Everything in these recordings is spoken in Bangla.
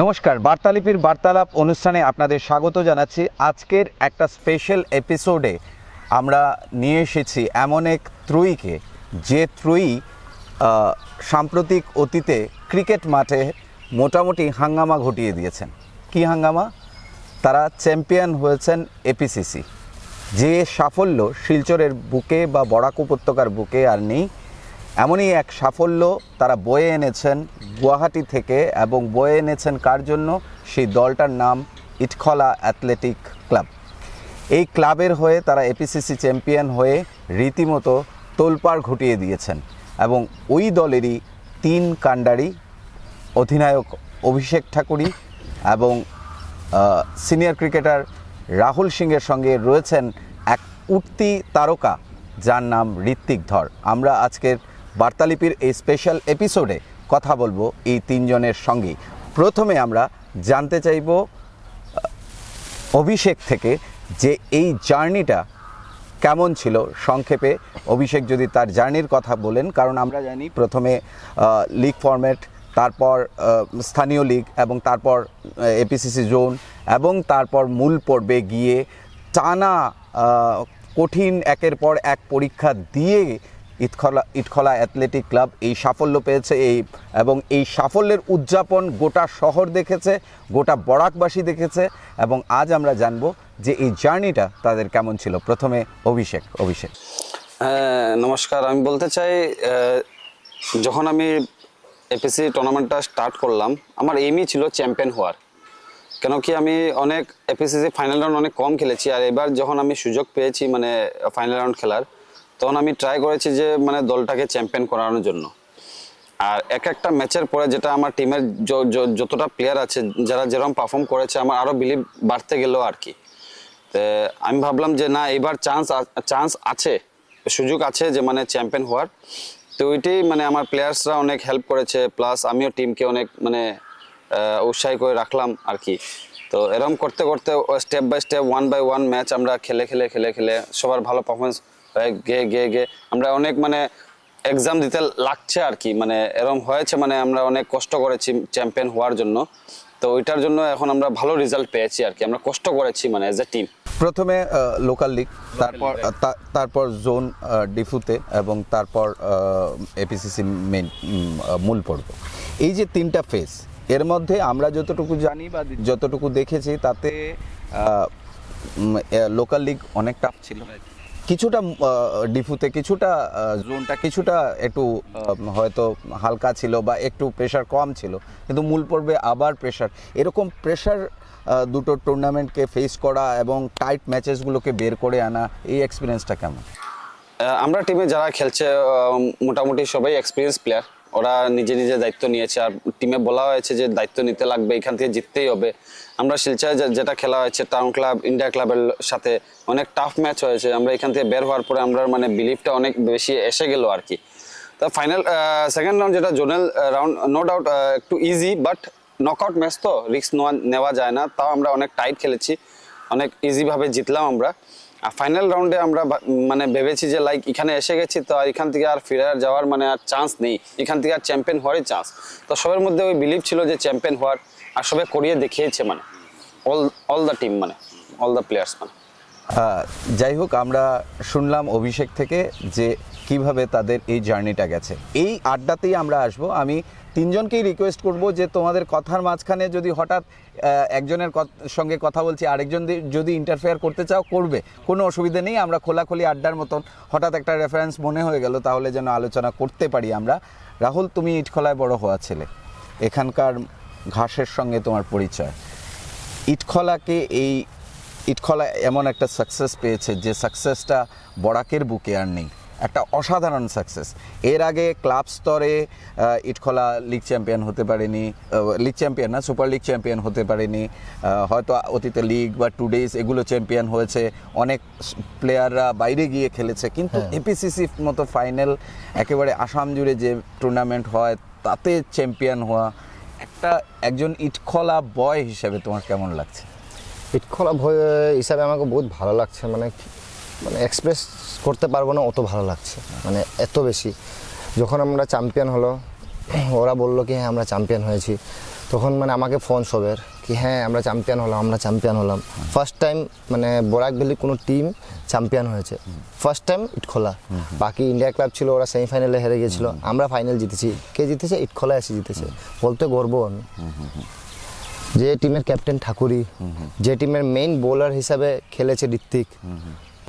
নমস্কার, বার্তালিপির বার্তালাপ অনুষ্ঠানে আপনাদের স্বাগত জানাচ্ছি। আজকের একটা স্পেশাল এপিসোডে আমরা নিয়ে এসেছি এমন এক ত্রয়ীকে যে ত্রয়ী সাম্প্রতিক অতীতে ক্রিকেট মাঠে মোটামুটি হাঙ্গামা ঘটিয়ে দিয়েছেন। কি হাঙ্গামা? তারা চ্যাম্পিয়ন হয়েছেন এপিসিসি যে সাফল্য শিলচরের বুকে বা বরাক উপত্যকার বুকে আর নেই এমনই এক সাফল্য তারা বয়ে এনেছেন গুয়াহাটি থেকে এবং বয়ে এনেছেন কার জন্য? সেই দলটার নাম ইটখলা অ্যাথলেটিক ক্লাব। এই ক্লাবের হয়ে তারা এপিসিসি চ্যাম্পিয়ন হয়ে রীতিমতো তোলপাড় ঘটিয়ে দিয়েছেন এবং ওই দলেরই তিন কাণ্ডারি অধিনায়ক অভিষেক ঠাকুরি এবং সিনিয়র ক্রিকেটার রাহুল সিংয়ের সঙ্গে রয়েছেন এক উঠতি তারকা যার নাম ঋত্বিক ধর। আমরা আজকের বার্তালিপির এই স্পেশাল এপিসোডে কথা বলব এই তিনজনের সঙ্গেই। প্রথমে আমরা জানতে চাইব অভিষেক থেকে যে এই জার্নিটা কেমন ছিল সংক্ষেপে। অভিষেক যদি তার জার্নির কথা বলেন, কারণ আমরা জানি প্রথমে লিগ ফরম্যাট তারপর স্থানীয় লিগ এবং তারপর এপিসিসি জোন এবং তারপর মূল পর্বে গিয়ে টানা কঠিন একের পর এক পরীক্ষা দিয়ে ইটখলা ইটখলা অ্যাথলেটিক ক্লাব এই সাফল্য পেয়েছে এই এবং এই সাফল্যের উদযাপন গোটা শহর দেখেছে, গোটা বরাকবাসী দেখেছে, এবং আজ আমরা জানব যে এই জার্নিটা তাদের কেমন ছিল। প্রথমে অভিষেক অভিষেক। হ্যাঁ নমস্কার। আমি বলতে চাই যখন আমি এপিসি টুর্নামেন্টটা স্টার্ট করলাম, আমার এমই ছিল চ্যাম্পিয়ন হওয়ার। কেন কি আমি অনেক এপিসিসি ফাইনাল রাউন্ড অনেক কম খেলেছি, আর এবার যখন আমি সুযোগ পেয়েছি মানে ফাইনাল রাউন্ড খেলার তখন আমি ট্রাই করেছি যে মানে দলটাকে চ্যাম্পিয়ন করানোর জন্য। আর এক একটা ম্যাচের পরে যেটা আমার টিমের যতটা প্লেয়ার আছে, যারা যেরকম পারফর্ম করেছে, আমার আরও বিলিভ বাড়তে গেল আর কি। আমি ভাবলাম যে, না, এবার চান্স চান্স আছে, সুযোগ আছে যে মানে চ্যাম্পিয়ন হওয়ার। তো ওইটাই মানে আমার প্লেয়ার্সরা অনেক হেল্প করেছে প্লাস আমিও টিমকে অনেক মানে উৎসাহী করে রাখলাম আর কি। তো এরকম করতে করতে step by step one by one match আমরা খেলে খেলে খেলে খেলে সবার ভালো পারফরমেন্স গিয়ে গিয়ে গিয়ে আমরা অনেক মানে এক্সাম দিতে লাগছে আর কি মানে এরকম হয়েছে মানে আমরা অনেক কষ্ট করেছি চ্যাম্পিয়ন হওয়ার জন্য। তো ওইটার জন্য এখন আমরা ভালো রেজাল্ট পেয়েছি আর কি আমরা কষ্ট করেছি মানে এজ এ টিম প্রথমে লোকাল লিগ তারপর তারপর জোন ডিফুতে এবং তারপর এপিসিসি মেন মূল পর্ব। এই যে তিনটা ফেজের মধ্যে আমরা যতটুকু জানি বা যতটুকু দেখেছি তাতে লোকাল লিগ অনেক টাফ ছিল। কিছুটা ডিফুতে কিছুটা জোনটা কিছুটা একটু হয়তো হালকা ছিল বা একটু প্রেশার কম ছিল। কিন্তু মূল পর্বে আবার প্রেশার এরকম প্রেশার দুটো টুর্নামেন্টকে ফেস করা এবং টাইট ম্যাচেসগুলোকে বের করে আনা এই এক্সপিরিয়েন্সটা কেমন? আমরা টিমে যারা খেলছে মোটামুটি সবাই এক্সপিরিয়েন্স প্লেয়ার ওরা নিজে নিজে দায়িত্ব নিয়েছে আর টিমে বলা হয়েছে যে দায়িত্ব নিতে লাগবে, এখান থেকে জিততেই হবে। আমরা শিলচায় যেটা খেলা হয়েছে টাউন ক্লাব ইন্ডিয়া ক্লাবের সাথে অনেক টাফ ম্যাচ হয়েছে। আমরা এখান থেকে বের হওয়ার পরে আমরা মানে বিলিফটা অনেক বেশি এসে গেল আর কি। তো ফাইনাল সেকেন্ড রাউন্ড যেটা জোনাল রাউন্ড নো ডাউট একটু ইজি বাট নকআউট ম্যাচ তো রিস্ক নেওয়া যায় না। তাও আমরা অনেক টাইট খেলেছি। অনেক ইজিভাবে জিতলাম আমরা। আর ফাইনাল রাউন্ডে আমরা মানে ভেবেছি যে লাইক এখানে এসে গেছি, তো আর এখান থেকে আর ফিরে যাওয়ার মানে আর চান্স নেই। এখান থেকে আর চ্যাম্পিয়ন হওয়ারই চান্স তো সবের মধ্যে ওই বিলিভ ছিল যে চ্যাম্পিয়ন হওয়ার, আর সবে করিয়ে দেখিয়েছে মানে। অল অল দ্য টিম মানে অল দ্য প্লেয়ার্স মানে। যাই হোক, আমরা শুনলাম অভিষেক থেকে যে কীভাবে তাদের এই জার্নিটা গেছে। এই আড্ডাতেই আমরা আসব। আমি তিনজনকেই রিকোয়েস্ট করব যে তোমাদের কথার মাঝখানে যদি হঠাৎ একজনের সঙ্গে কথা বলছি, আরেকজন যদি ইন্টারফেয়ার করতে চাও, করবে। কোনো অসুবিধা নেই, আমরা খোলাখুলি আড্ডার মতন হঠাৎ একটা রেফারেন্স মনে হয়ে গেল, তাহলে যেন আলোচনা করতে পারি আমরা। রাহুল, তুমি ইটখলায় বড় হওয়া ছেলে। এখানকার ঘাসের সঙ্গে তোমার পরিচয়। ইটখলাকে এই, ইটখলা এমন একটা সাকসেস পেয়েছে যে সাকসেসটা বরাকের বুকে আর নেই। একটা অসাধারণ সাকসেস এর আগে ক্লাব স্তরে ইটখলা লিগ চ্যাম্পিয়ন হতে পারেনি লিগ চ্যাম্পিয়ন না সুপার লিগ চ্যাম্পিয়ন হতে পারেনি হয়তো অতীতে লিগ বা টু ডেজ এগুলো চ্যাম্পিয়ন হয়েছে অনেক প্লেয়াররা বাইরে গিয়ে খেলেছে কিন্তু এপিসিসি মতো ফাইনাল একেবারে আসাম জুড়ে যে টুর্নামেন্ট হয় তাতে চ্যাম্পিয়ন হওয়া একটা একজন ইটখলা বয় হিসেবে তোমার কেমন লাগছে? পিটখলা ভয় হিসাবে আমাকে বহুত ভালো লাগছে মানে মানে এক্সপ্রেস করতে পারব না, অত ভালো লাগছে মানে এত বেশি। যখন আমরা চ্যাম্পিয়ন হলো, ওরা বলল কি হ্যাঁ আমরা চ্যাম্পিয়ন হয়েছি। তখন মানে আমাকে ফোন সবের, কি হ্যাঁ আমরা চ্যাম্পিয়ন হলাম, আমরা চ্যাম্পিয়ন হলাম। ফার্স্ট টাইম মানে বরাক ভ্যালির কোনো টিম চ্যাম্পিয়ন হয়েছে। ফার্স্ট টাইম ইটখোলা বাকি ইন্ডিয়া ক্লাব ছিল, ওরা সেমিফাইনালে হেরে গিয়েছিল। আমরা ফাইনাল জিতেছি। কে জিতেছে? ইটখোলা এসে জিতেছে। বলতে গর্ব। আমি যে টিমের ক্যাপ্টেন ঠাকুরি যে টিমের মেইন বোলার হিসাবে খেলেছে ঋত্বিক।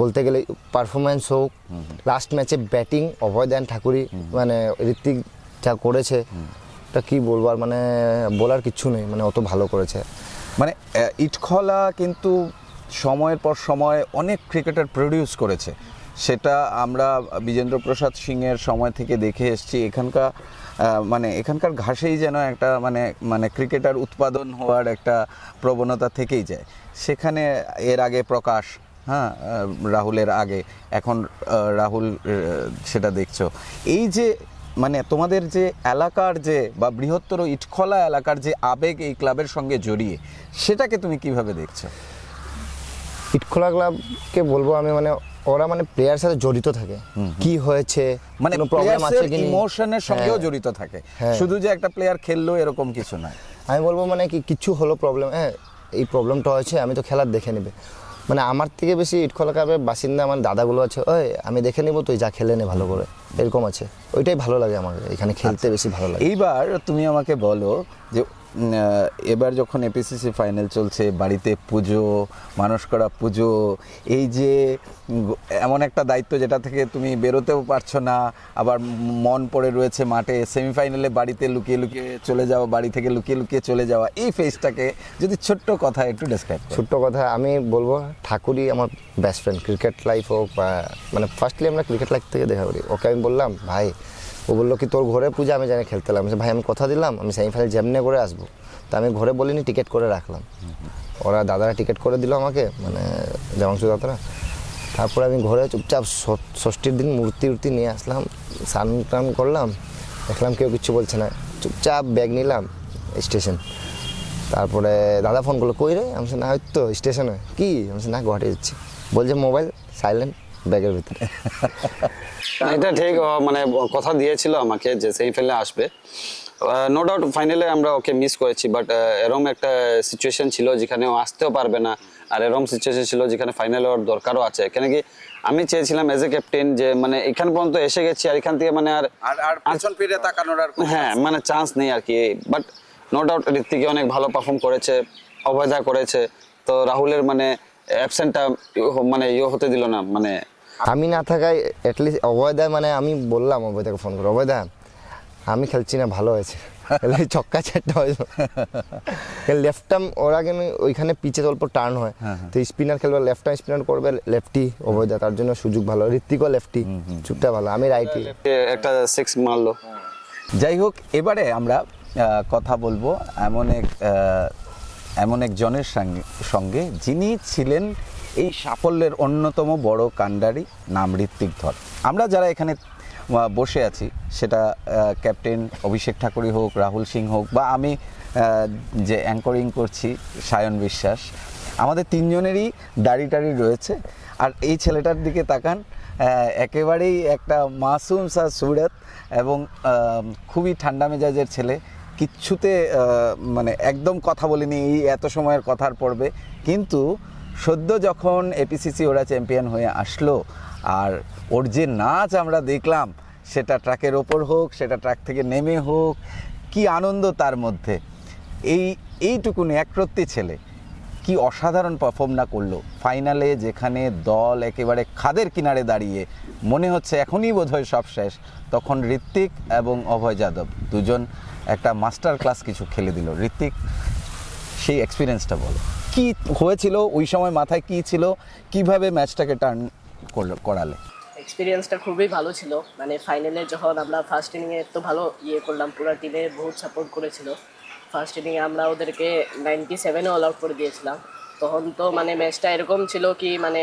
বলতে গেলে পারফরমেন্স হোক লাস্ট ম্যাচে ব্যাটিং অভয় দেন ঠাকুরি মানে ঋত্বিক যা করেছে, তা কি বলব আর মানে বলার কিচ্ছু নেই মানে অত ভালো করেছে। মানে ইটখলা কিন্তু সময়ের পর সময় অনেক ক্রিকেটার প্রডিউস করেছে। সেটা আমরা বিজেন্দ্র প্রসাদ সিংয়ের সময় থেকে দেখে এসেছি। এখানকার মানে এখানকার ঘাসেই যেন একটা মানে মানে ক্রিকেটার উৎপাদন হওয়ার একটা প্রবণতা থেকেই যায়। সেখানে এর আগে প্রকাশ হ্যাঁ রাহুলের আগে। এখন রাহুল সেটা দেখছ। এই যে মানে তোমাদের যে এলাকার যে বা বৃহত্তর ইটখলা এলাকার যে আবেগ এই ক্লাবের সঙ্গে জড়িয়ে সেটাকে তুমি কীভাবে দেখছ? ইটখোলা ক্লাবকে বলব আমি মানে ওরা মানে প্লেয়ার সাথে জড়িত থাকে। কি হয়েছে মানে প্রবলেম আছে কি ইমোশনের সঙ্গেও হ্যাঁ। জড়িত থাকে। হ্যাঁ। শুধু যে একটা প্লেয়ার খেললো এরকম কিছু নয় আমি বলব মানে কি কিছু হলো প্রবলেম হ্যাঁ এই প্রবলেমটা হয়েছে আমি তো খেলার দেখে নেবে। মানে আমার থেকে বেশি ইটখোলা কাপের বাসিন্দা আমার দাদাগুলো আছে ওই আমি দেখে নেব তুই যা খেলে নে ভালো করে। এরকম আছে। ওইটাই ভালো লাগে আমার এখানে খেলতে বেশি ভালো লাগে। এইবার তুমি আমাকে বলো যে এবার যখন এপিসিসি ফাইনাল চলছে, বাড়িতে পুজো মানুষ করা পুজো, এই যে এমন একটা দায়িত্ব যেটা থেকে তুমি বেরোতেও পারছ না, আবার মন পড়ে রয়েছে মাঠে সেমিফাইনালে বাড়িতে লুকিয়ে লুকিয়ে চলে যাওয়া, বাড়ি থেকে লুকিয়ে লুকিয়ে চলে যাওয়া, এই ফেজটাকে যদি ছোট্ট কথা একটু ডেসক্রাইব করো। ছোট্ট কথা, আমি বলব, ঠাকুরই আমার বেস্ট ফ্রেন্ড ক্রিকেট লাইফ হোক বা মানে ফার্স্টলি আমরা ক্রিকেট লাইফ থেকে দেখা করি। ওকে আমি বললাম, ভাই ও বলল কি, তোর ঘরে পূজা, আমি জানি খেলতে আমি ভাই, আমি কথা দিলাম, আমি সেমিফাইনাল যেমনে করে আসব। তা আমি ঘরে বলিনি, টিকিট করে রাখলাম। ওরা দাদারা টিকিট করে দিল আমাকে মানে দেবাংশু দাদারা তারপরে আমি ঘরে চুপচাপ ষষ্ঠীর দিন মূর্তি উর্তি নিয়ে আসলাম, স্নান টান করলাম, দেখলাম কেউ কিচ্ছু বলছে না। চুপচাপ ব্যাগ নিলাম, স্টেশন। তারপরে দাদা ফোন করল, কই রে? আমি না হয়তো স্টেশনে। কি? আমি না গুয়াহাটি যাচ্ছি। বলছে, মোবাইল, সাইলেন্ট। ব্যাগের ভিতরে। এটা ঠিক মানে কথা দিয়েছিল আমাকে যে সেমিফাইনালে আসবে। নো ডাউট ফাইনালে আমরা ওকে মিস করেছি বাট এরম একটা সিচুয়েশন ছিল যেখানে ও আসতেও পারবে না আর এরম সিচুয়েশন ছিল যেখানে ফাইনালে ওর দরকারও আছে। কেন কি আমি চেয়েছিলাম এজ এ ক্যাপ্টেন যে মানে এখান পর্যন্ত এসে গেছি আর এখান থেকে মানে আর পেছন ফিরে তাকানোর আর হ্যাঁ মানে চান্স নেই আর কি। বাট নো ডাউট ঋত্বিকে অনেক ভালো পারফর্ম করেছে অভয়দা করেছে তো রাহুলের মানে অ্যাবসেন্টটা মানে ইয়ে হতে দিল না মানে আমি না থাকায় অ্যাটলিস্ট অভয়দা মানে আমি বললাম অভয়দাকে ফোন করে অভয়দা আমি খেলছি না ভালো হয়েছে। ছক্কা চারটা হয়েছে লেফট টার্ম ওরা কিন্তু ওইখানে পিচে অল্প টার্ন হয়। তো স্পিনার খেলবে লেফট টার্ম স্পিনার করবে লেফটি অভয়দা তার জন্য সুযোগ ভালো। ঋত্বিকও লেফটি চুপটা ভালো আমি রাইটি একটা সিক্স মারলো। যাই হোক এবারে আমরা কথা বলব এমন এক এমন একজনের সঙ্গে সঙ্গে যিনি ছিলেন এই সাফল্যের অন্যতম বড় কাণ্ডারি নাম ঋত্বিক ধর। আমরা যারা এখানে বসে আছি, সেটা ক্যাপ্টেন অভিষেক ঠাকুরই হোক, রাহুল সিং হোক, বা আমি যে অ্যাঙ্করিং করছি, সায়ন বিশ্বাস, আমাদের তিনজনেরই দাড়ি টাড়ি রয়েছে। আর এই ছেলেটার দিকে তাকান একেবারেই একটা মাসুম সা সুরত এবং খুবই ঠান্ডা মেজাজের ছেলে। কিচ্ছুতে মানে একদম কথা বলিনি এই এত সময়ের কথার পর্বে। কিন্তু সদ্য যখন এপিসিসি ওরা চ্যাম্পিয়ন হয়ে আসলো, আর ওর যে নাচ আমরা দেখলাম, সেটা ট্রাকের ওপর হোক, সেটা ট্রাক থেকে নেমে হোক, কি আনন্দ তার মধ্যে। এই, এইটুকুনি একরত্তি ছেলে কি অসাধারণ পারফর্ম না করল। ফাইনালে যেখানে দল একেবারে খাদের কিনারে দাঁড়িয়ে, মনে হচ্ছে এখনই বোধহয় সব শেষ, তখন ঋত্বিক এবং অভয় যাদব দুজন একটা মাস্টার ক্লাস কিছু খেলে দিল। ঋত্বিক, সেই এক্সপিরিয়েন্সটা বলো। কি হয়েছিল, ওই সময় মাথায় কি ছিল, কীভাবে ম্যাচটাকে টার্ন করল এক্সপিরিয়েন্সটা খুবই ভালো ছিল। মানে ফাইনালে যখন আমরা ফার্স্ট ইনিংয়ে এত ভালো ইয়ে করলাম, পুরো টিমে বহুত সাপোর্ট করেছিল। ফার্স্ট ইনিংয়ে আমরা ওদেরকে নাইনটি সেভেনে অল আউট করে দিয়েছিলাম। তখন তো মানে ম্যাচটা এরকম ছিল কি মানে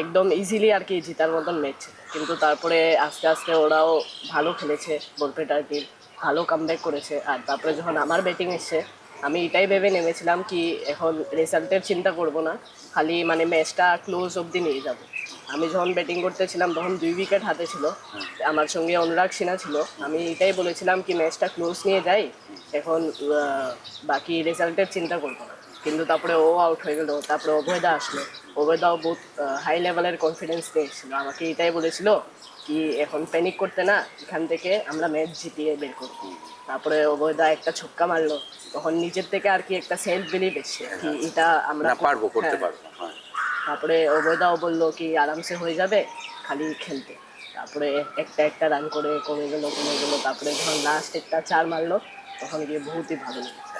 একদম ইজিলি আর কি জিতার মতন ম্যাচ কিন্তু তারপরে আস্তে আস্তে ওরাও ভালো খেলেছে বলপেটার টিম ভালো কামব্যাক করেছে। আর তারপরে যখন আমার ব্যাটিং এসছে আমি এটাই ভেবে নেমেছিলাম কি এখন রেজাল্টের চিন্তা করব না, খালি মানে ম্যাচটা ক্লোজ অবধি নিয়ে যাব। আমি যখন ব্যাটিং করতেছিলাম, তখন দুই উইকেট হাতে ছিল। আমার সঙ্গে অনুরাগ সিনহা ছিল। আমি এটাই বলেছিলাম কি ম্যাচটা ক্লোজ নিয়ে যাই, এখন বাকি রেজাল্টের চিন্তা করব না। কিন্তু তারপরে ও আউট হয়ে গেল, তারপরে অভয়দা আসলো। অভয়দাও বহুত হাই লেভেলের কনফিডেন্স নিয়েছিল আমাকে এটাই বলেছিল কি এখন প্যানিক করতে না, এখান থেকে আমরা ম্যাচ জিতিয়ে বের করব। তারপরে অভয়দা একটা ছক্কা মারলো। তখন নিজের থেকে আর কি একটা সেলফ বিলিভ এসছে কি এটা আমরা না পারব করতে হ্যাঁ। পারব হ্যাঁ। তারপরে অভয়দাও বলল কি আরামসে হয়ে যাবে খালি খেলতে। তারপরে একটা একটা রান করে কমে গেল কমে গেল। তারপরে যখন লাস্ট একটা চার মারলো তখন গিয়ে বহুতই ভালো লেগেছে।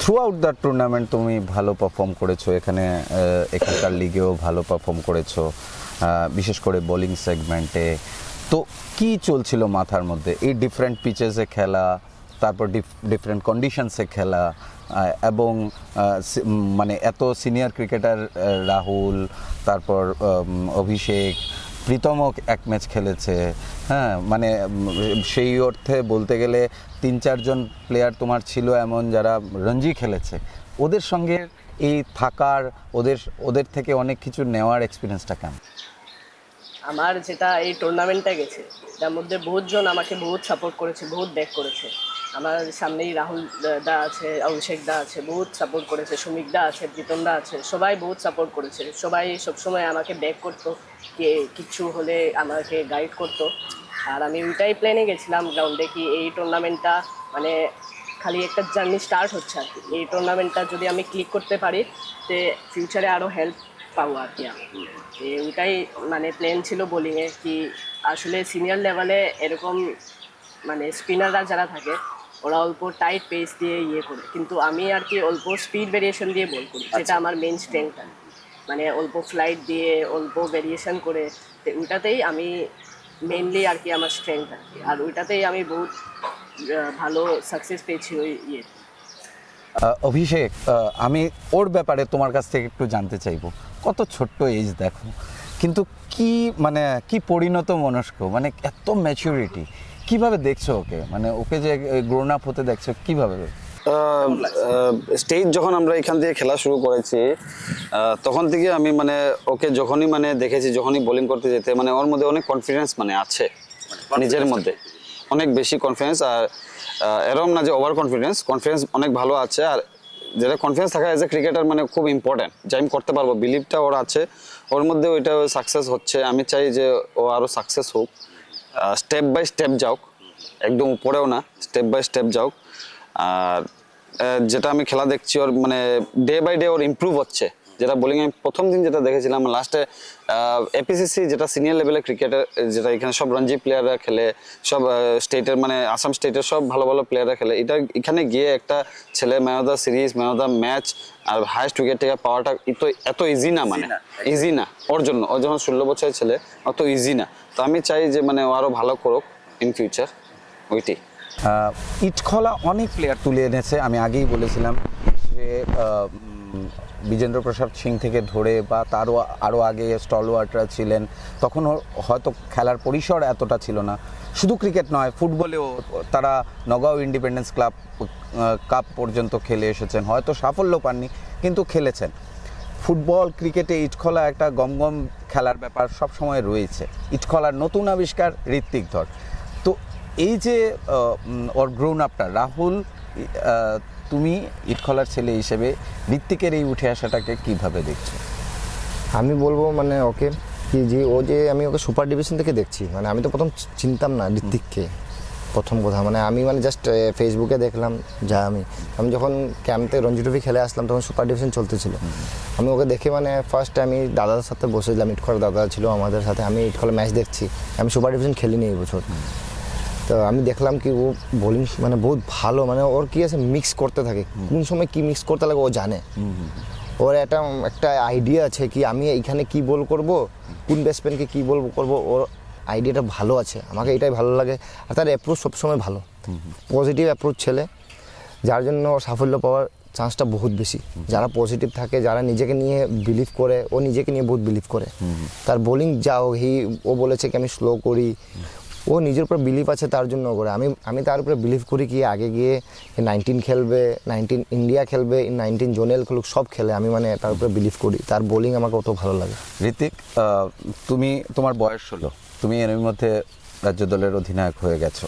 থ্রু আউট দ্য টুর্নামেন্ট তুমি ভালো পারফর্ম করেছ। এখানে আহ, এখানকার লিগেও ভালো পারফর্ম করেছ। আহ, বিশেষ করে বোলিং সেগমেন্টে তো কি চলছিল মাথার মধ্যে? এই ডিফারেন্ট পিচেসে খেলা, তারপর ডিফারেন্ট কন্ডিশনসে খেলা এবং মানে এত সিনিয়র ক্রিকেটার রাহুল, তারপর অভিষেক প্রীতমও এক ম্যাচ খেলেছে। হ্যাঁ মানে সেই অর্থে বলতে গেলে তিন চারজন প্লেয়ার তোমার ছিল এমন যারা রঞ্জি খেলেছে। ওদের সঙ্গে এই থাকার, ওদের ওদের থেকে অনেক কিছু নেওয়ার এক্সপিরিয়েন্সটা কেমন? আমার যেটা এই টুর্নামেন্টটা গেছে, তার মধ্যে বহুতজন আমাকে বহুত সাপোর্ট করেছে, বহুত ব্যাক করেছে। আমার সামনেই রাহুল দা আছে, অভিষেক দা আছে, বহুত সাপোর্ট করেছে, সুমিক দা আছে, প্রীতম দা আছে, সবাই বহুত সাপোর্ট করেছে। সবাই সবসময় আমাকে ব্যাক করতো, কে কিচ্ছু হলে আমাকে গাইড করতো। আর আমি ওইটাই প্ল্যানে গেছিলাম গ্রাউন্ডে কি এই টুর্নামেন্টটা মানে খালি একটা জার্নি স্টার্ট হচ্ছে আর কি। এই টুর্নামেন্টটা যদি আমি ক্লিক করতে পারি, তে ফিউচারে আরও হেল্প পাবো আর কি ওইটাই মানে প্ল্যান ছিল বোলিংয়ে কি আসলে সিনিয়র লেভেলে এরকম মানে স্পিনাররা যারা থাকে ওরা অল্প টাইট পেস দিয়ে ইয়ে করে। কিন্তু আমি আর কি অল্প স্পিড ভেরিয়েশন দিয়ে বল করি সেটা আমার মেন স্ট্রেংথ আর মানে অল্প ফ্লাইট দিয়ে অল্প ভেরিয়েশন করে তো ওইটাতেই আমি মেনলি আর কি আমার স্ট্রেংথ আর কি। আর ওইটাতেই আমি বহুত ভালো সাকসেস পেয়েছি ওই ইয়ে আহ, অভিষেক আমি ওর ব্যাপারে তোমার কাছ থেকে একটু জানতে চাইব। কত ছোট্ট এজ দেখো। কিন্তু কি মানে কি পরিণত মনস্ক? মানে এত ম্যাচুরিটি কীভাবে দেখছ ওকে? মানে ওকে যে গ্রোন আপ হতে দেখছ কীভাবে? স্টেজ যখন আমরা এখান থেকে খেলা শুরু করেছি তখন থেকে আমি মানে ওকে যখনই মানে দেখেছি যখনই বোলিং করতে যেতে মানে ওর মধ্যে অনেক কনফিডেন্স মানে আছে। নিজের মধ্যে। অনেক বেশি কনফিডেন্স আর এরম না যে ওভার কনফিডেন্স কনফিডেন্স অনেক ভালো আছে আর যেটা কনফিডেন্স থাকা এজ এ ক্রিকেটার মানে খুব ইম্পর্টেন্ট যে আমি করতে পারব বিলিভটা ওর আছে, ওর মধ্যে ওইটা সাকসেস হচ্ছে। আমি চাই যে ও আরও সাকসেস হোক স্টেপ বাই স্টেপ যাওক, একদম উপরেও না স্টেপ বাই স্টেপ যাওক। আর যেটা আমি খেলা দেখছি ওর মানে ডে বাই ডে ওর ইমপ্রুভ হচ্ছে। যেটা বোলিং আমি প্রথম দিন যেটা দেখেছিলাম লাস্টে এপিসিসি যেটা সিনিয়র লেভেলের ক্রিকেটার যেটা এখানে সব রঞ্জি প্লেয়াররা খেলে সব স্টেটের মানে আসাম স্টেটের সব ভালো ভালো প্লেয়াররা খেলে এটা এখানে গিয়ে একটা ছেলে man of the series man of the match R highest wicket থেকে পাওয়াটা তো এত ইজি না মানে। ইজি না। ওর জন্য ও যখন ষোলো বছরের ছেলে অত ইজি না। তো আমি চাই যে মানে ও আরও ভালো করুক ইন ফিউচার ওইটি ইটখলা অনেক প্লেয়ার তুলে এনেছে আমি আগেই বলেছিলাম যে বিজেন্দ্র প্রসাদ সিং থেকে ধরে বা তারও আরও আগে স্টলওয়ার্টরা ছিলেন তখন হয়তো খেলার পরিসর এতটা ছিল না। শুধু ক্রিকেট নয়, ফুটবলেও তারা নগাঁও ইন্ডিপেন্ডেন্স ক্লাব কাপ পর্যন্ত খেলে এসেছেন। হয়তো সাফল্য পাননি, কিন্তু খেলেছেন। ফুটবল, ক্রিকেটে ইটখলা একটা গমগম খেলার ব্যাপার সব সময় রয়েছে। ইটখলার নতুন আবিষ্কার ঋত্বিক ধর। তো এই যে ওর গ্রোন আপটা রাহুল তুমি ইটখলার ছেলে হিসেবে ঋত্বিকের এই উঠে আসাটাকে কীভাবে দেখছ? আমি বলব মানে ওকে কি যে ও যে আমি ওকে সুপার ডিভিশন থেকে দেখছি মানে আমি তো প্রথম চিনতাম না ঋত্বিককে প্রথম কথা। মানে আমি মানে জাস্ট ফেসবুকে দেখলাম যা আমি। আমি যখন ক্যাম্পে রঞ্জি ট্রফি খেলে আসলাম তখন সুপার ডিভিশন চলতেছিল। আমি ওকে দেখে মানে ফার্স্ট আমি দাদার সাথে বসেছিলাম ইটখল দাদা ছিল আমাদের সাথে, আমি ইটখলে ম্যাচ দেখছি। আমি সুপার ডিভিশন খেলিনি এই বছর। তো আমি দেখলাম কি ও বোলিং মানে বহুত ভালো মানে ওর কি আছে মিক্স করতে থাকে। কোন সময় কি মিক্স করতে লাগে ও জানে। ওর একটা একটা আইডিয়া আছে কি আমি এইখানে কি বল করব কোন ব্যাটসম্যানকে কি বল করব ওর আইডিয়াটা ভালো আছে। আমাকে এটাই ভালো লাগে। আর তার অ্যাপ্রোচ সবসময় ভালো। পজিটিভ অ্যাপ্রোচ ছেলে। যার জন্য ওর সাফল্য পাওয়ার চান্সটা বহুত বেশি। যারা পজিটিভ থাকে যারা নিজেকে নিয়ে বিলিভ করে ও নিজেকে নিয়ে বহুত বিলিভ করে। তার বোলিং যাও হি ও বলেছে কি আমি স্লো করি। ও নিজের উপর বিলিভ আছে তার জন্য করে। আমি আমি তার উপরে বিলিভ করি কি, আগে গিয়ে নাইনটিন খেলবে নাইনটিন ইন্ডিয়া খেলবে নাইনটিন জোনেল খেলুক, সব খেলে। আমি মানে তার উপরে বিলিভ করি। তার বোলিং আমাকে অত ভালো লাগে ঋতিক তুমি, তোমার বয়স হলো তুমি এর মধ্যে রাজ্য দলের অধিনায়ক হয়ে গেছো।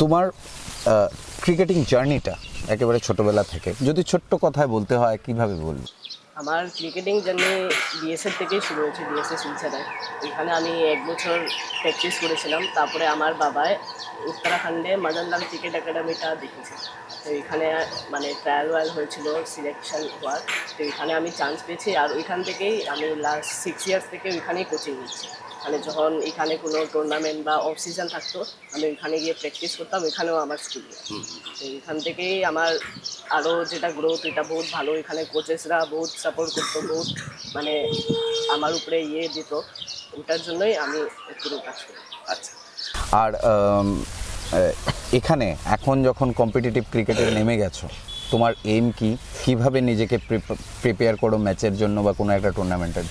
তোমার ক্রিকেটিং জার্নিটা একেবারে ছোটবেলা থেকে। যদি ছোট্ট কথায় বলতে হয়, কীভাবে বলব? আমার ক্রিকেটিং জার্নি বিএসএফ থেকেই শুরু হয়েছে ডিএসএ শিলচরে এখানে আমি এক বছর প্র্যাকটিস করেছিলাম, তারপরে আমার বাবায় উত্তরাখণ্ডে মদনলাল ক্রিকেট একাডেমিটা দেখেছি। তো এখানে মানে ট্রায়াল ওয়াল হয়েছিল সিলেকশন হওয়ার তো এখানে আমি চান্স পেয়েছি, আর ওইখান থেকেই আমি লাস্ট সিক্স ইয়ার্স থেকে ওইখানেই কোচিং নিচ্ছি। মানে যখন এখানে কোনো টুর্নামেন্ট বা অফ সিজন থাকতো আমি ওইখানে গিয়ে প্র্যাকটিস করতাম ওইখানেও আমার স্কুল তো এখান থেকেই আমার আরও যেটা গ্রোথ এটা বহুত ভালো। এখানে কোচেসরা বহুত সাপোর্ট করতো বহুত মানে আমার উপরে ইয়ে দিত। ওটার জন্যই আমি পুরো কাজ করি আচ্ছা। আর এখানে এখন যখন কম্পিটিটিভ ক্রিকেটে নেমে গেছো তোমার এম কি? কীভাবে নিজেকে প্রিপেয়ার করো ম্যাচের জন্য বা কোনো একটা টুর্নামেন্টের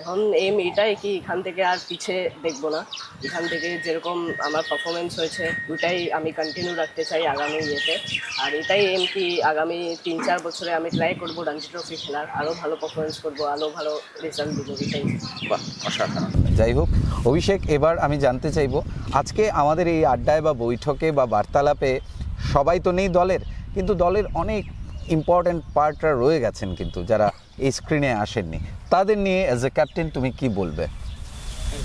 এখন এম এটাই কি এখান থেকে আর পিছে দেখব না। এখান থেকে যেরকম আমার পারফরমেন্স হয়েছে ওইটাই আমি কন্টিনিউ রাখতে চাই আগামী ইয়েতে। আর এটাই এম কি আগামী তিন চার বছরে আমি ট্রাই করব রঞ্জি ট্রফি খেলার আরও ভালো পারফরমেন্স করব আরও ভালো রেজাল্ট দেবো, এটাই। যাই হোক, অভিষেক, এবার আমি জানতে চাইব, আজকে আমাদের এই আড্ডায় বা বৈঠকে বা বার্তালাপে সবাই তো নেই দলের, কিন্তু দলের অনেক ইম্পর্ট্যান্ট পার্টরা রয়ে গেছেন কিন্তু, যারা এই স্ক্রিনে আসেননি। তাদের নিয়ে অ্যাজ এ ক্যাপ্টেন তুমি কি বলবে?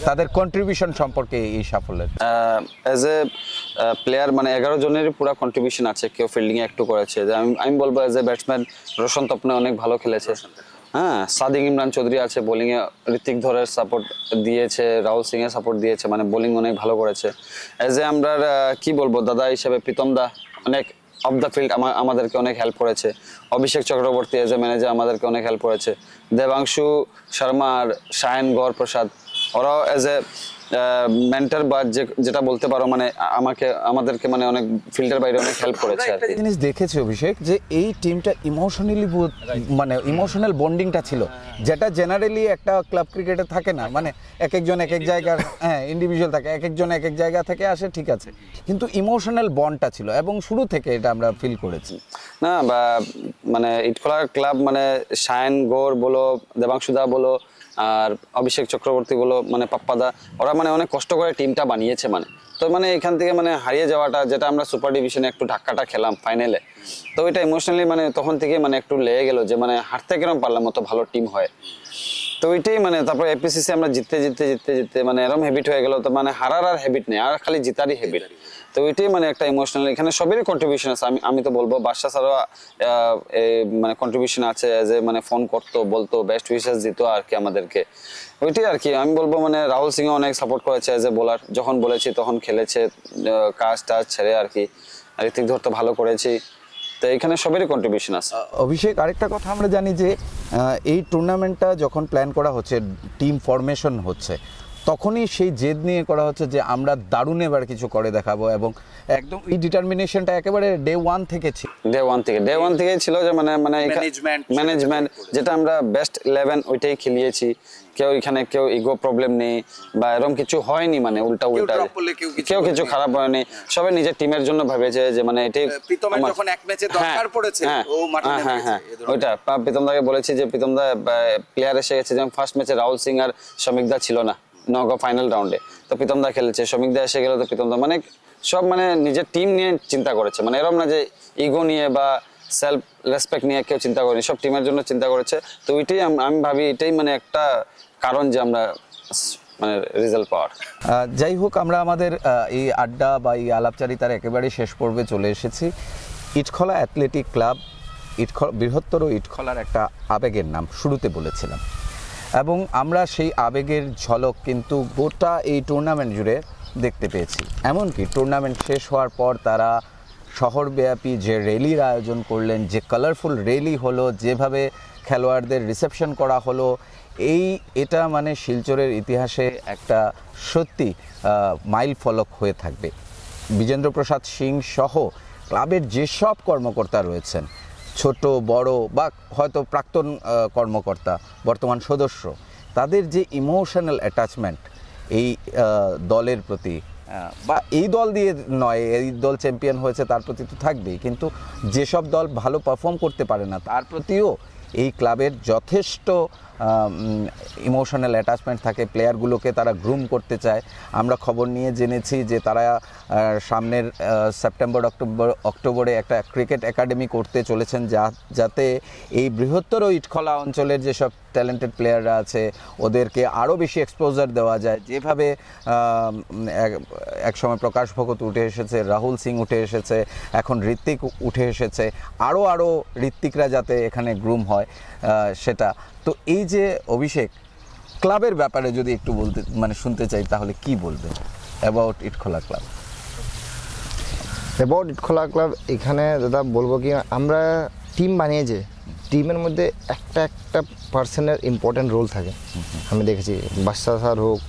তাদের কন্ট্রিবিউশন সম্পর্কে এই সাফল্যের। অ্যাজ এ প্লেয়ার মানে এগারো জনেরই পুরো কন্ট্রিবিউশন আছে, কেউ ফিল্ডিংয়ে একটু করেছে। যে আমি আমি বলব অ্যাজ এ ব্যাটসম্যান রোশন তপনে অনেক ভালো খেলেছে। হ্যাঁ সাদিক ইমরান চৌধুরী আছে বোলিংয়ে ঋতিক ধরের সাপোর্ট দিয়েছে, রাহুল সিংয়ের সাপোর্ট দিয়েছে মানে বোলিং অনেক ভালো করেছে। অ্যাজ এ আমরা কি বলব, দাদা হিসেবে প্রীতম দা, অনেক অফ দ্য ফিল্ড আমাদেরকে অনেক হেল্প করেছে। Abhishek Chakraborty as a manager আমাদেরকে অনেক হেল্প করেছে। দেবাংশু শর্মা আর সায়ন গৌর প্রসাদ ওরাও এজ এ মেন্টার বা যেটা বলতে পারো মানে আমাকে আমাদেরকে মানে অনেক ফিল্ডের বাইরে অনেক হেল্প করেছে আর কি। জিনিস দেখেছি অভিষেক যে এই টিমটা ইমোশনালি মানে ইমোশনাল বন্ডিংটা ছিল। যেটা জেনারেলি একটা ক্লাব ক্রিকেটে থাকে না মানে এক একজন এক এক জায়গার হ্যাঁ ইন্ডিভিজুয়াল থাকে এক একজন এক এক জায়গা থেকে আসে ঠিক আছে। কিন্তু ইমোশনাল বন্ডটা ছিল এবং শুরু থেকে এটা আমরা ফিল করেছি। না বা মানে ইটখোলা ক্লাব মানে সায়ন গৌর বলো দেবাংশুদা বলো আর অভিষেক চক্রবর্তীগুলো মানে পাপ্পাদা, ওরা মানে অনেক কষ্ট করে টিমটা বানিয়েছে মানে। তো মানে এখান থেকে মানে হারিয়ে যাওয়াটা, যেটা আমরা সুপার ডিভিশনে একটু ধাক্কাটা খেলাম ফাইনালে তো এটা ইমোশনালি মানে তখন থেকে মানে একটু লেগে গেলো যে মানে হারতে কেরম পারলাম, অত ভালো টিম হয়। তো ওইটাই মানে তারপর এপিসিসি আমরা জিততে জিততে জিততে জিততে মানে এরকম হ্যাবিট হয়ে গেল, তো মানে হারার আর হ্যাবিট নেই, আর খালি জিতারই হ্যাবিট তো ওইটাই মানে একটা ইমোশনাল এখানে সবেরই কন্ট্রিবিউশন আছে, আমি আমি তো বলব বাদশা স্যারও মানে কন্ট্রিবিউশন আছে, যে মানে ফোন করতো, বলতো বেস্ট উইশেস দিত আর কি আমাদেরকে। ওইটাই আর কি, আমি বলব মানে রাহুল সিং অনেক সাপোর্ট করেছে এজ এ বোলার যখন বলেছি তখন খেলেছে কাজ টাজ ছেড়ে আর কি ঋতিক ধর তো ভালো করেছি। তো এখানে সবেরই কন্ট্রিবিউশন আছে। অভিষেক, আরেকটা কথা আমরা জানি যে এই টুর্নামেন্টটা যখন প্ল্যান করা হচ্ছে টিম ফরমেশন হচ্ছে তখনই সেই জেদ নিয়ে করা হচ্ছে যে আমরা দারুণ এবার কিছু করে দেখাবো এবং একদম এই ডিটারমিনেশনটা একেবারে ডে ওয়ান থেকে ছিল। ডে ওয়ান থেকে। ডে ওয়ান থেকেই ছিল যে মানে মানে Management ম্যানেজমেন্ট যেটা আমরা বেস্ট ইলেভেন ওইটাই খেলিয়েছি। কেউ এখানে কেউ ইগো প্রবলেম নেই বা এরকম কিছু হয়নি মানে উল্টা উল্টা। কেউ কিছু। খারাপ হয়নি সবাই নিজের টিমের জন্য ভেবেছে যে মানে এটাই প্রীতমের যখন এক ম্যাচে দরকার হ্যাঁ, পড়েছে, হ্যাঁ, ও মাঠে হ্যাঁ, হ্যাঁ, হ্যাঁ, ওইটা পা- প্রীতমদাকে বলেছি যে প্রীতম দা প্লেয়ার এসে গেছে যেমন ফার্স্ট ম্যাচে রাহুল সিং আর শ্রমিকদা ছিল না। নগা ফাইনাল রাউন্ডে তো প্রীতমদা খেলেছে শ্রমিকদা এসে গেল তো প্রীতমদা। মানে সব মানে নিজের টিম নিয়ে চিন্তা করেছে। মানে এরকম না যে ইগো নিয়ে বা সেলফ রেসপেক্ট নিয়ে কেউ চিন্তা করেনি। সব টিমের জন্য চিন্তা করেছে। তো ওইটাই আমি ভাবি এটাই মানে একটা কারণ যে আমরা মানে রেজাল্ট পাওয়ার। যাই হোক, আমরা আমাদের এই আড্ডা বা এই আলাপচারিতার একেবারে শেষ পর্বে চলে এসেছি। ইটখলা অ্যাথলেটিক ক্লাব, ইটখ বৃহত্তর ইটখলার একটা আবেগের নাম, শুরুতে বলেছিলাম। এবং আমরা সেই আবেগের ঝলক কিন্তু গোটা এই টুর্নামেন্ট জুড়ে দেখতে পেয়েছি। এমনকি টুর্নামেন্ট শেষ হওয়ার পর তারা শহরব্যাপী যে র্যালির আয়োজন করলেন, যে কালারফুল র্যালি হলো, যেভাবে খেলোয়াড়দের রিসেপশন করা হলো, এই এটা মানে শিলচরের ইতিহাসে একটা সত্যি মাইল ফলক হয়ে থাকবে। বিজেন্দ্র প্রসাদ সিং সহ ক্লাবের যেসব কর্মকর্তা রয়েছেন ছোট, বড় বা হয়তো প্রাক্তন কর্মকর্তা, বর্তমান সদস্য, তাদের যে ইমোশনাল অ্যাটাচমেন্ট এই দলের প্রতি বা এই দল দিয়ে নয়, এই দল চ্যাম্পিয়ন হয়েছে তার প্রতি তো থাকবেই, কিন্তু যেসব দল ভালো পারফর্ম করতে পারে না, তার প্রতিও এই ক্লাবের যথেষ্ট ইমোশনাল অ্যাটাচমেন্ট থাকে। প্লেয়ারগুলোকে তারা গ্রুম করতে চায়। আমরা খবর নিয়ে জেনেছি যে তারা সামনের সেপ্টেম্বর, অক্টোবর, অক্টোবরে একটা ক্রিকেট একাডেমি করতে চলেছেন যা, যাতে এই বৃহত্তর ইটখলা অঞ্চলের যেসব ট্যালেন্টেড প্লেয়াররা আছে, ওদেরকে আরও বেশি এক্সপোজার দেওয়া যায়। যেভাবে এক- সময় প্রকাশ ভগত উঠে এসেছে, রাহুল সিং উঠে এসেছে, এখন ঋত্বিক উঠে এসেছে আরও আরও ঋত্বিকরা যাতে এখানে গ্রুম হয় সেটা। তো এই যে অভিষেক, ক্লাবের ব্যাপারে যদি একটু বলতে মানে শুনতে চাই, তাহলে কি বলবে about Itkhola club? About Itkhola club এখানে দাদা বলব কি আমরা টিম বানিয়ে যে টিমের মধ্যে একটা একটা পার্সনের ইম্পর্টেন্ট রোল থাকে। আমি দেখেছি বাদশা স্যার হোক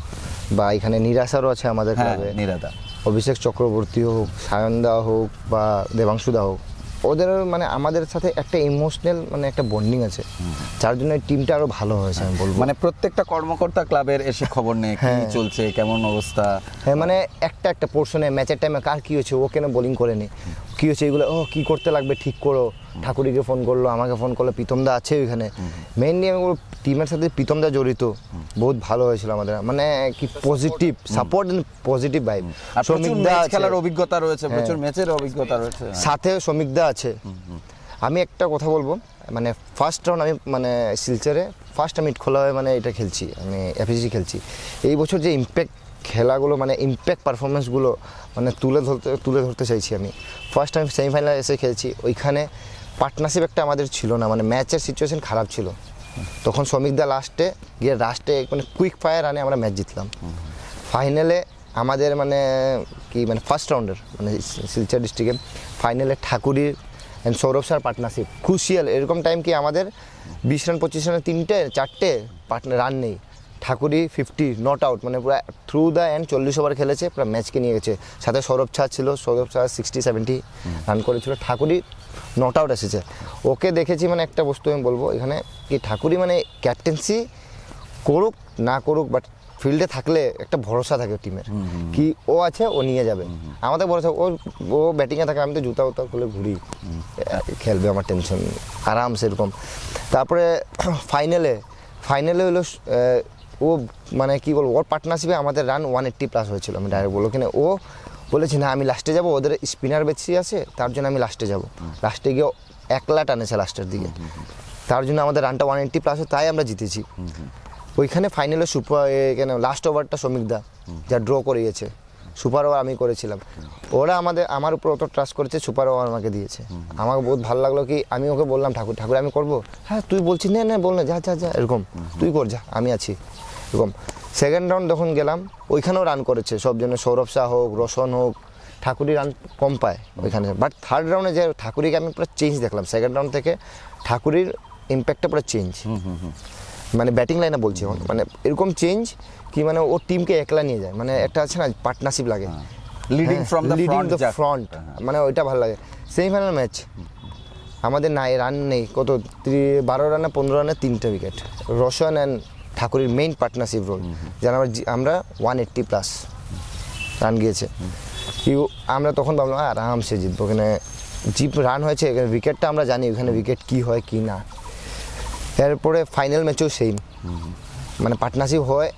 বা এখানে নিরাশারও আছে আমাদের হ্যাঁ ক্লাবে নিরাদা অভিষেক চক্রবর্তী হোক সায়নদা হোক বা দেবাংশুদা হোক। ওদের মানে আমাদের সাথে একটা ইমোশনাল মানে একটা বন্ডিং আছে। যার জন্য টিমটা আরও ভালো হয়েছে আমি বলব। মানে প্রত্যেকটা কর্মকর্তা ক্লাবের এসে খবর নেয় কি হ্যাঁ। চলছে কেমন অবস্থা? হ্যাঁ মানে একটা একটা পোর্শনে ম্যাচের টাইমে কার কি হয়েছে ও কেন বোলিং করেনি? কী হচ্ছে এগুলো ও কী করতে লাগবে? ঠিক করো। ঠাকুরিকে ফোন করল আমাকে ফোন করল প্রীতমদা আছে ওইখানে। মেইনলি আমি বলব টিমের সাথে প্রীতমদা জড়িত। বহুত ভালো হয়েছিল আমাদের। মানে কি positive support positive vibe match খেলার অভিজ্ঞতা রয়েছে প্রচুর ম্যাচের অভিজ্ঞতা রয়েছে। সাথে শ্রমিকদা আছে। আমি একটা কথা বলব মানে ফার্স্ট রাউন্ড আমি মানে শিলচরে ফার্স্ট আমি খোলা হয়ে মানে এটা খেলছি আমি এফএসি খেলছি। এই বছর যে ইম্প্যাক্ট খেলাগুলো মানে ইম্প্যাক্ট পারফরমেন্সগুলো মানে তুলে ধরতে তুলে ধরতে চাইছি আমি। ফার্স্ট টাইম সেমিফাইনালে এসে খেলছি, ওইখানে পার্টনারশিপ একটা আমাদের ছিল না মানে ম্যাচের সিচুয়েশন খারাপ ছিল। তখন শ্রমিকদা লাস্টে গিয়ে লাস্টে মানে কুইক ফায়ার রানে আমরা ম্যাচ জিতলাম। ফাইনালে আমাদের মানে কি মানে ফার্স্ট রাউন্ডের মানে শিলচর ডিস্ট্রিক্টে ফাইনালে ঠাকুরির অ্যান্ড সৌরভ স্যার পার্টনারশিপ খুশিয়াল এরকম টাইম কি আমাদের বিশ রান পঁচিশ রানে তিনটে, চারটে পার্টনার রান নেই। ঠাকুরি ফিফটি নট আউট মানে পুরো থ্রু দ্য এন্ড চল্লিশ ওভার খেলেছে পুরো ম্যাচকে নিয়ে গেছে। সাথে সৌরভ ছাড় ছিল সৌরভ ছাড় সিক্সটি সেভেন্টি রান করেছিল। ঠাকুরি নট আউট এসেছে। ওকে দেখেছি মানে একটা বস্তু আমি বলব এখানে কি ঠাকুরি মানে ক্যাপ্টেন্সি করুক না করুক বাট ফিল্ডে থাকলে একটা ভরসা থাকে টিমের কি ও আছে ও নিয়ে যাবে। আমাদের ভরসা ও ও ব্যাটিংয়ে থাকে আমি তো জুতা উতা খুলে ঘুরি। খেলবে আমার টেনশন আরামসে এরকম। তারপরে ফাইনালে ফাইনালে হলো ও মানে কি বলব, ওর পার্টনারশিপে আমাদের রান ওয়ান এইট্টি প্লাস হয়েছিল। আমি ডাইরেক্ট বলব কিনা, ও বলেছি, না, আমি লাস্টে যাব, ওদের স্পিনার বেশি আছে, তার জন্য আমি লাস্টে যাব। লাস্টে গিয়ে একলা টানেছে লাস্টের দিকে। তার জন্য আমাদের রানটা ওয়ান এইট্টি প্লাস তাই আমরা জিতেছি। ওইখানে ফাইনালে সুপার কেন লাস্ট ওভারটা শ্রমিকদা যা ড্র করিয়েছে। সুপার ওভার আমি করেছিলাম। ওরা আমাদের, আমার উপর অত ট্রাস্ট করেছে সুপার ওভার আমাকে দিয়েছে। আমাকে বহুত ভালো লাগল কি, আমি ওকে বললাম, ঠাকুর ঠাকুর, আমি করব? হ্যাঁ তুই বলছিস, না না, বল না, যা যা যা। এরকম, তুই কর, যা, আমি আছি। এরকম। সেকেন্ড রাউন্ড যখন গেলাম ওইখানেও রান করেছে সব জন্য সৌরভ শাহ হোক রোশন হোক ঠাকুরি রান কম পায় ওইখানে। বাট থার্ড রাউন্ডে যে ঠাকুরিকে আমি পুরো চেঞ্জ দেখলাম সেকেন্ড রাউন্ড থেকে ঠাকুরির ইম্প্যাক্টটা পুরো চেঞ্জ মানে ব্যাটিং লাইনে বলছি এখন মানে এরকম চেঞ্জ কি মানে ও টিমকে একলা নিয়ে যায়। মানে একটা আছে না পার্টনারশিপ লাগে। Leading from the leading front the front মানে ওইটা ভালো লাগে। সেমিফাইনাল ম্যাচ আমাদের নাই রান নেই। কত? বারো রানে পনেরো রানে তিনটে উইকেট রোশন অ্যান্ড ঠাকুরের মেইন পার্টনারশিপ রোল যেন আমরা ওয়ান এইট্টি প্লাস রান গিয়েছে। কি আমরা তখন ভাবলাম "আহ, আরামসে জিতবো। ওখানে জিপ রান হয়েছে এখানে উইকেটটা আমরা জানি ওখানে উইকেট কী হয় কি না। এরপরে ফাইনাল ম্যাচেও সেম মানে পার্টনারশিপ হয়।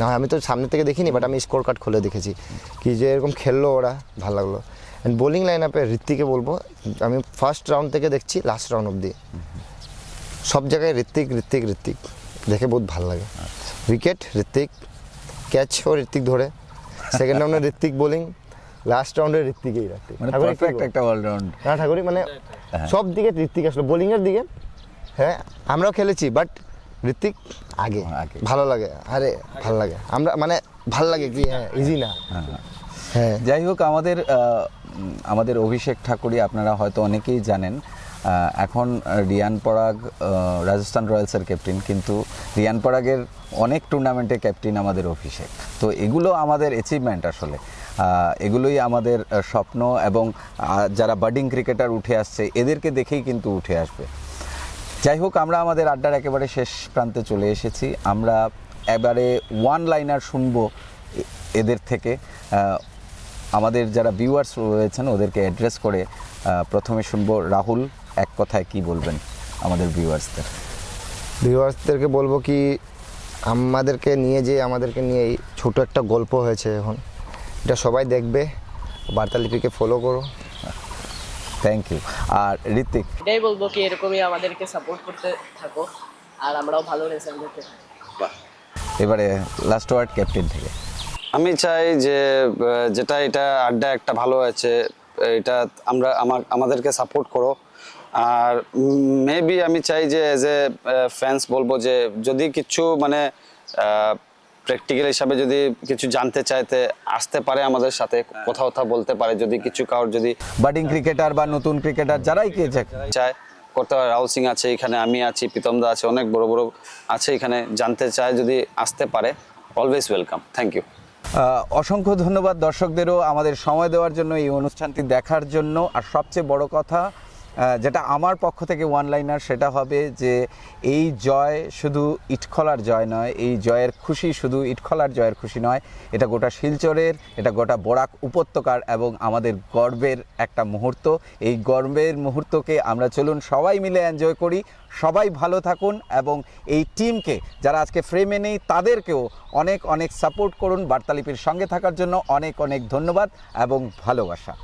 না হয় আমি তো সামনে থেকে দেখিনি বাট আমি স্কোর কার্ড খুলে দেখেছি কি যে এরকম খেললো ওরা ভালো লাগল। অ্যান্ড বোলিং লাইন আপে ঋত্বিকে বলব আমি ফার্স্ট রাউন্ড থেকে দেখছি লাস্ট রাউন্ড অবধি। সব জায়গায় ঋত্বিক ঋত্বিক ঋত্বিক। দেখে বহুত ভালো লাগে। উইকেট ঋত্বিক ক্যাচও ঋত্বিক ধরে। সেকেন্ড রাউন্ডে ঋত্বিক বোলিং লাস্ট রাউন্ডে ঋত্বিকেই মানে পারফেক্ট একটা অলরাউন্ড না ঠাকুরি মানে সব দিকে ঋত্বিক আসলো। বোলিংয়ের দিকে হ্যাঁ আমরাও খেলেছি বাট ঋত্বিক আগে আগে। ভালো লাগে। আরে ভালো লাগে। আমরা মানে ভালো লাগে কি হ্যাঁ ইজি না। হ্যাঁ। যাই হোক আমাদের আমাদের অভিষেক ঠাকুরই আপনারা হয়তো অনেকেই জানেন এখন রিয়ান পরাগ রাজস্থান রয়্যালসের ক্যাপ্টেন, কিন্তু রিয়ান পরাগের অনেক টুর্নামেন্টের ক্যাপ্টেন আমাদের অভিষেক। তো এগুলো আমাদের অ্যাচিভমেন্ট আসলে। এগুলোই আমাদের স্বপ্ন এবং যারা বার্ডিং ক্রিকেটার উঠে আসছে, এদেরকে দেখেই কিন্তু উঠে আসবে। যাই হোক, আমরা আমাদের আড্ডার একেবারে শেষ প্রান্তে চলে এসেছি। আমরা এবারে ওয়ান লাইনার শুনব এদের থেকে। আমাদের যারা ভিউয়ার্স রয়েছেন, ওদেরকে অ্যাড্রেস করে প্রথমে শুনব রাহুল। এক কথায় কি বলবেন আমাদের ভিউয়ার্সদের ভিউয়ার্সদেরকে বলব কি আমাদেরকে নিয়ে যে আমাদেরকে নিয়ে এই ছোটো একটা গল্প হয়েছে এখন। এটা সবাই দেখবে বার্তালিপিকে ফলো করো। থ্যাংক ইউ আর ঋতিক এটাই বলব কি এরকমই আমাদেরকে সাপোর্ট করতে থাকো আর আমরাও ভালো রেজাল্ট দিতে এবারে লাস্ট ওয়ার্ড ক্যাপ্টেন থেকে। আমি চাই যে যেটা এটা আড্ডা একটা ভালো আছে এটা আমরা আমার আমাদেরকে সাপোর্ট করো। আর মেবি আমি চাই যে এজ এ ফ্যান্স বলব যে যদি কিছু মানে প্র্যাকটিক্যাল হিসাবে যদি কিছু জানতে চাইতে আসতে পারে আমাদের সাথে কথা কথা বলতে পারে যদি কিছু কারোর যদি বাডিং ক্রিকেটার বা নতুন ক্রিকেটার যারাই কে চায় করতে পারে। রাহুল সিং আছে এখানে আমি আছি প্রীতমদা আছে অনেক বড় বড় আছে এখানে জানতে চায় যদি আসতে পারে অলওয়েজ ওয়েলকাম থ্যাংক ইউ অসংখ্য ধন্যবাদ দর্শকদেরও আমাদের সময় দেওয়ার জন্য এই অনুষ্ঠানটি দেখার জন্য। আর সবচেয়ে বড় কথা যেটা আমার পক্ষ থেকে ওয়ান লাইনার সেটা হবে যে এই জয় শুধু ইটখলার জয় নয়, এই জয়ের খুশি শুধু ইটখলার জয়ের খুশি নয়, এটা গোটা শিলচরের, এটা গোটা বরাক উপত্যকার এবং আমাদের গর্বের একটা মুহূর্ত। এই গর্বের মুহূর্তকে আমরা চলুন সবাই মিলে এনজয় করি। সবাই ভালো থাকুন এবং এই টিমকে যারা আজকে ফ্রেমে নেই, তাদেরকেও অনেক অনেক সাপোর্ট করুন। বার্তালিপির সঙ্গে থাকার জন্য অনেক অনেক ধন্যবাদ এবং ভালোবাসা।